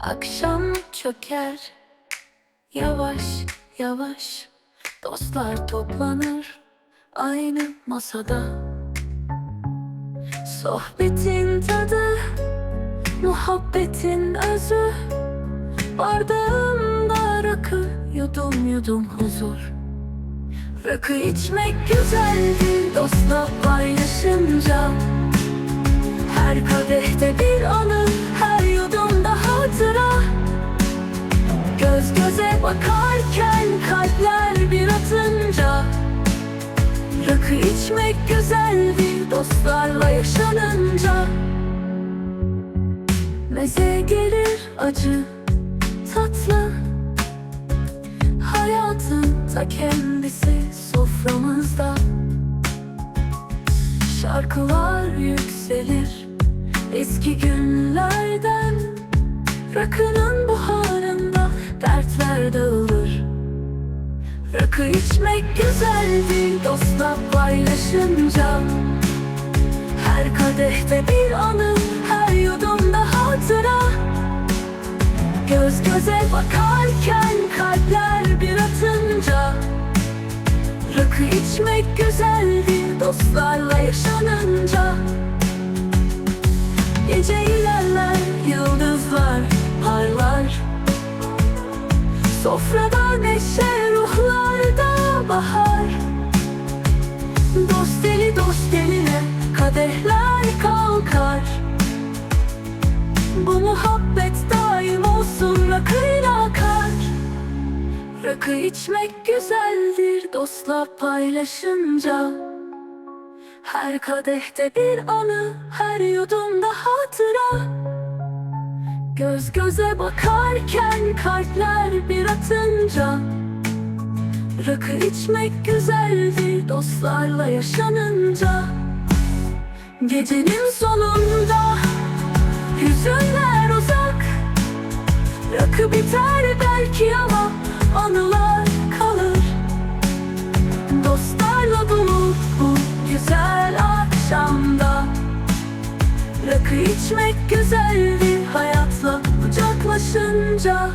Akşam çöker. Yavaş yavaş. Dostlar toplanır Aynı masada. Sohbetin tadı Muhabbetin özü. Bardağımda rakı Yudum yudum huzur. Rakı içmek güzeldir Dostla Rakı içmek güzeldir Dostlarla yaşanınca. Meze gelir acı Tatlı. Hayatın ta kendisi soframızda. Şarkılar yükselir eski günlerden. Rakının buharında dertler dağılır. Rakı içmek güzeldir dostla paylaşınca Her kadehte bir anı, her yudumda hatıra. Göz göze bakarken kalpler bir atınca Rakı içmek güzeldir dostlarla yaşanınca. Gece ilerler yıldızlar parlar. Sofrada neşe ruhlarda bahar kadehler kalkar. Bu muhabbet daim olsun rakıyla akar. Rakı içmek güzeldir dostla paylaşınca. Her kadehte bir anı, her yudumda hatıra. Göz göze bakarken kalpler bir atınca. Rakı içmek güzeldir dostlarla yaşanınca Gecenin sonunda Hüzünler uzak. Rakı biter belki ama Anılar kalır. Dostlarla dolu bu güzel akşamda. Rakı içmek güzeldi hayatla kucaklaşınca.